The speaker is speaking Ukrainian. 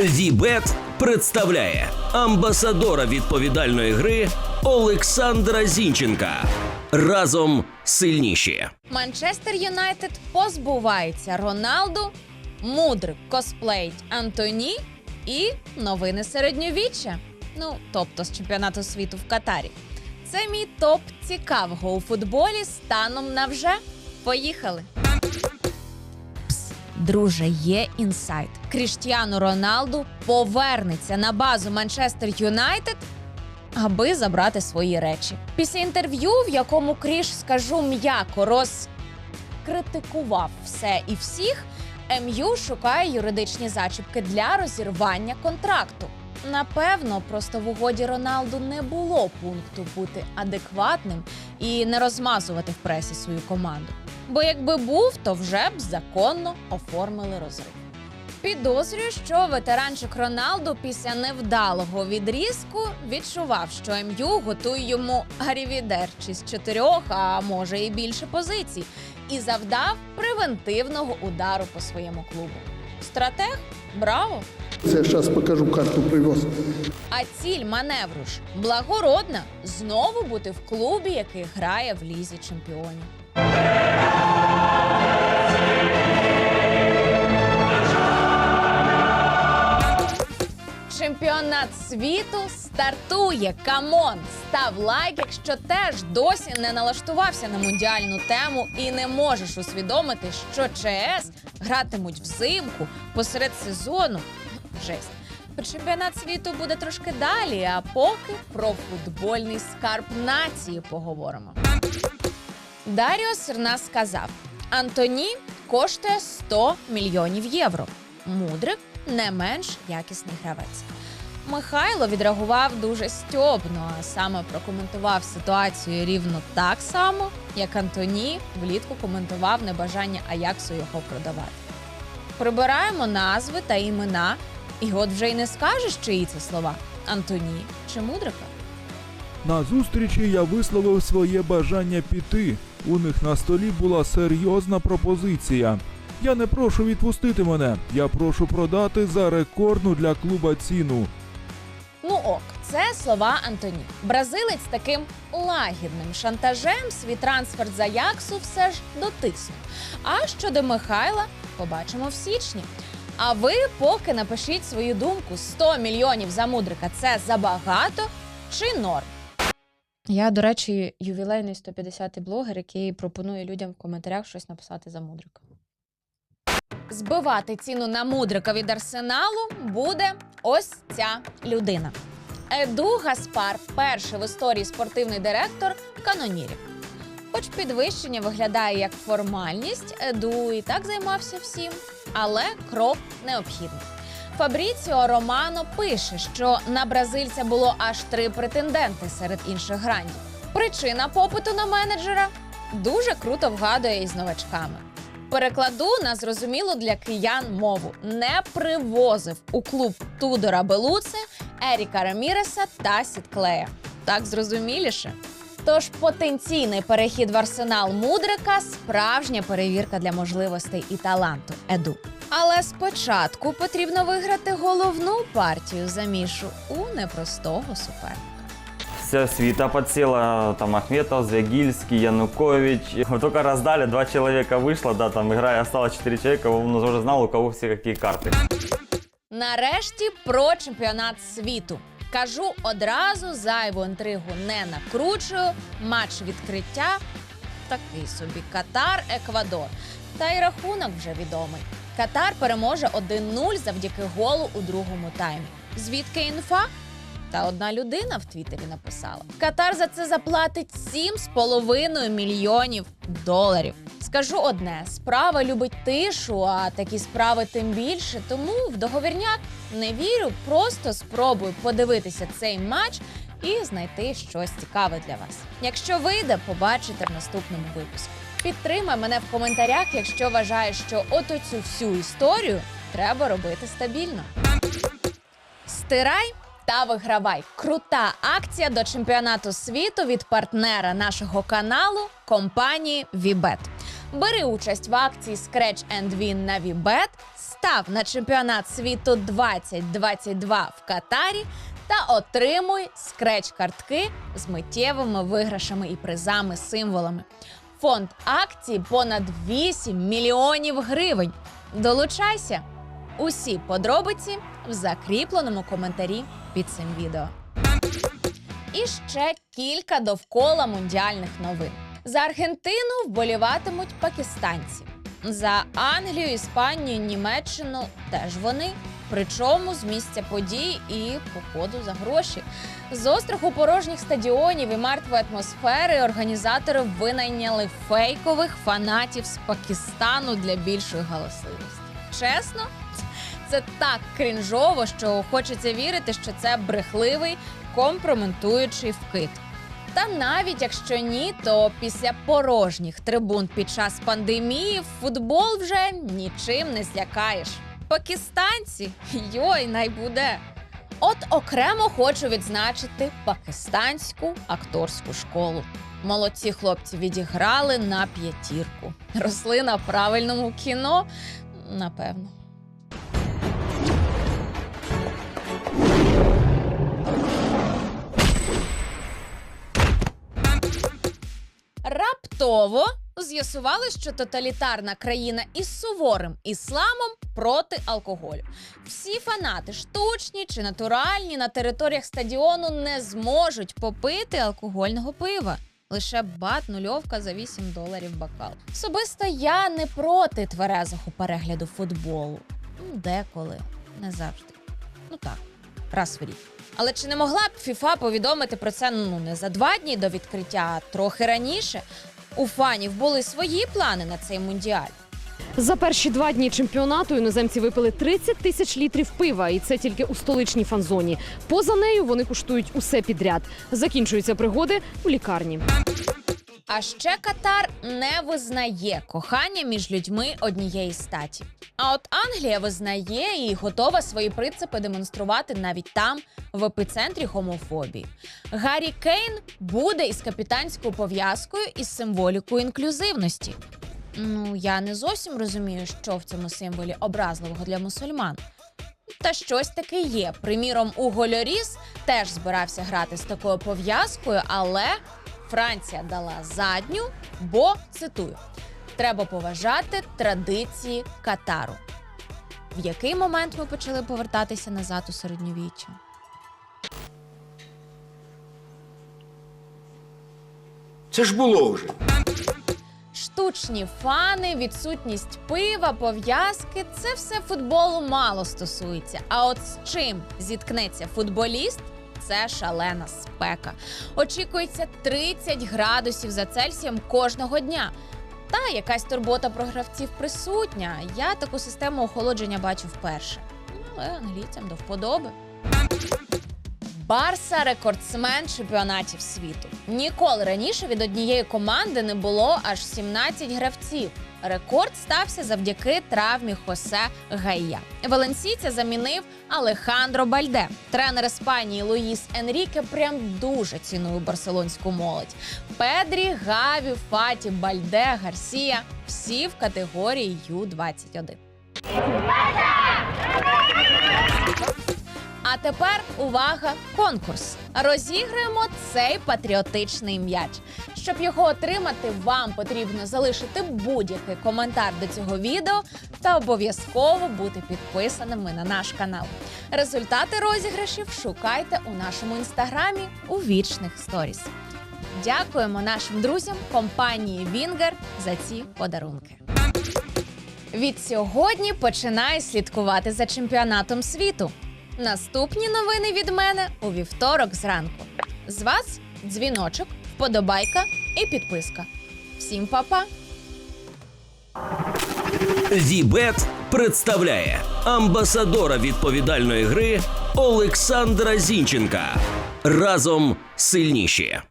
Вібет представляє амбасадора відповідальної гри Олександра Зінченка. Разом сильніші. Манчестер Юнайтед позбувається Роналду, мудрик косплеїть Антоні і новини середньовіччя. Ну, тобто з чемпіонату світу в Катарі. Це мій топ цікавого у футболі станом на вже. Поїхали. Друже, є інсайт. Кріштіану Роналду повернеться на базу Манчестер Юнайтед аби забрати свої речі. Після інтерв'ю, в якому Кріш, скажу м'яко, розкритикував все і всіх, МЮ шукає юридичні зачіпки для розірвання контракту. Напевно, просто в угоді Роналду не було пункту бути адекватним і не розмазувати в пресі свою команду. Бо якби був, то вже б законно оформили розрив. Підозрюю, що ветеранчик Роналду після невдалого відрізку відчував, що МЮ готує йому гарівідерчі з чотирьох, а може і більше позицій, і завдав превентивного удару по своєму клубу. Стратег? Браво! Це зараз покажу карту привоз. А ціль маневру ж благородна знову бути в клубі, який грає в лізі чемпіонів. Чемпіонат світу стартує. Камон! Став лайк, якщо теж досі не налаштувався на мундіальну тему і не можеш усвідомити, що ЧС гратимуть взимку посеред сезону. Жесть. Чемпіонат світу буде трошки далі, а поки про футбольний скарб нації поговоримо. Даріо Сирна сказав: Антоні коштує 100 мільйонів євро. Мудрик не менш якісний гравець. Михайло відреагував дуже стьобно, а саме прокоментував ситуацію рівно так само, як Антоні влітку коментував небажання Аяксу його продавати. Прибираємо назви та імена, і от вже й не скажеш, чиї це слова Антоні чи Мудрика. На зустрічі я висловив своє бажання піти. У них на столі була серйозна пропозиція. Я не прошу відпустити мене. Я прошу продати за рекордну для клуба ціну. Ну ок, це слова Антоні. Бразилець таким лагідним шантажем свій трансфер за Яксу все ж дотиснув. А щодо Михайла, побачимо в січні. А ви поки напишіть свою думку: 100 мільйонів за мудрика це забагато чи норм? Я, до речі, ювілейний 150-й блогер, який пропонує людям в коментарях щось написати за мудрика. Збивати ціну на мудрика від арсеналу буде ось ця людина. Еду Гаспар, перший в історії спортивний директор канонірів. Хоч підвищення виглядає як формальність, Еду і так займався всім, але крок необхідний. Фабріціо Романо пише, що на бразильця було аж три претенденти серед інших грандів. Причина попиту на менеджера дуже круто вгадує із новачками. Перекладу на зрозумілу для киян мову. Не привозив у клуб Тудора Белуце, Еріка Раміреса та Сітклея. Так зрозуміліше. Тож потенційний перехід в арсенал мудрика справжня перевірка для можливостей і таланту Еду. Але спочатку потрібно виграти головну партію замішу у непростого суперника Вся свита подсела, там Ахметов, Звягильский, Янукович. Вот только раздали, два человека вышло, да, там игра, и осталось четыре человека, он уже знал, у кого все какие карты. Нарешті про чемпіонат світу. Кажу одразу зайву інтригу не накручую. Матч відкриття такий собі Катар, Еквадор. Та й рахунок вже відомий. Катар переможе 1-0 завдяки голу у другому таймі. Звідки інфа? Та одна людина в Твіттері написала: Катар за це заплатить 7,5 мільйонів доларів. Скажу одне: справа любить тишу, а такі справи тим більше. Тому в договірняк не вірю. Просто спробую подивитися цей матч і знайти щось цікаве для вас. Якщо вийде, побачите в наступному випуску. Підтримай мене в коментарях, якщо вважаєш, що от оцю всю історію треба робити стабільно. Стирай та вигравай. Крута акція до чемпіонату світу від партнера нашого каналу компанії Вібет. Бери участь в акції Scratch and Win на Вібет, завітав на чемпіонат світу 2022 в Катарі та отримуй скреч-картки з миттєвими виграшами і призами символами. Фонд акцій понад 8 мільйонів гривень. Долучайся! Усі подробиці в закріпленому коментарі під цим відео. І ще кілька довкола мундіальних новин. За Аргентину вболіватимуть пакистанці. За Англію, Іспанію, Німеччину теж вони. Причому з місця подій і походу за гроші. З остраху порожніх стадіонів і мертвої атмосфери організатори винайняли фейкових фанатів з Пакистану для більшої галасливості. Чесно, це так крінжово, що хочеться вірити, що це брехливий компроментуючий вкид. Та навіть якщо ні, то після порожніх трибун під час пандемії футбол вже нічим не злякаєш. Пакистанці, йой, най буде. От окремо хочу відзначити пакистанську акторську школу. Молодці хлопці відіграли на п'ятірку. Росли на правильному кіно, напевно. Раптово з'ясували, що тоталітарна країна із суворим ісламом проти алкоголю. Всі фанати, штучні чи натуральні, на територіях стадіону не зможуть попити алкогольного пива. Лише бат нульовка за 8 доларів бокал. Особисто я не проти тверезого перегляду футболу. Ну, Деколи, не завжди. Ну так, раз в рік. Але чи не могла б ФІФА повідомити про це ну не за два дні до відкриття, а трохи раніше? У фанів були свої плани на цей мундіаль. За перші два дні чемпіонату іноземці випили 30 тисяч літрів пива, і це тільки у столичній фан-зоні. Поза нею вони куштують усе підряд. Закінчуються пригоди у лікарні. А ще Катар не визнає кохання між людьми однієї статі. А от Англія визнає і готова свої принципи демонструвати навіть там, в епіцентрі гомофобії. Гаррі Кейн буде із капітанською пов'язкою із символікою інклюзивності. Ну, я не зовсім розумію, що в цьому символі образливого для мусульман. Та щось таке є. Приміром, Уго Льоріс теж збирався грати з такою пов'язкою, але Франція дала задню, бо цитую: треба поважати традиції Катару. В який момент ми почали повертатися назад у середньовіччя? Це ж було вже. Штучні фани, відсутність пива, пов'язки це все футболу мало стосується. А от з чим зіткнеться футболіст? Це шалена спека. Очікується 30 градусів за Цельсієм кожного дня. Та якась турбота про гравців присутня. Я таку систему охолодження бачу вперше. Ну, Але англійцям до вподоби. Барса рекордсмен чемпіонатів світу. Ніколи раніше від однієї команди не було аж 17 гравців. Рекорд стався завдяки травмі Хосе Гайя. Валенсійця замінив Алехандро Бальде. Тренер Іспанії Луїс Енріке прям дуже цінує барселонську молодь. Педрі, Гаві, Фаті, Бальде, Гарсія всі в категорії Ю-21. А тепер увага, конкурс. Розіграємо цей патріотичний м'яч. Щоб його отримати, вам потрібно залишити будь-який коментар до цього відео та обов'язково бути підписаними на наш канал. Результати розіграшів шукайте у нашому інстаграмі у вічних сторіс. Дякуємо нашим друзям компанії Вінгер за ці подарунки. Від сьогодні починаю слідкувати за чемпіонатом світу. Наступні новини від мене у вівторок зранку. З вас дзвіночок, вподобайка і підписка. Всім па-па! Вібет представляє амбасадора відповідальної гри Олександра Зінченка. Разом сильніші.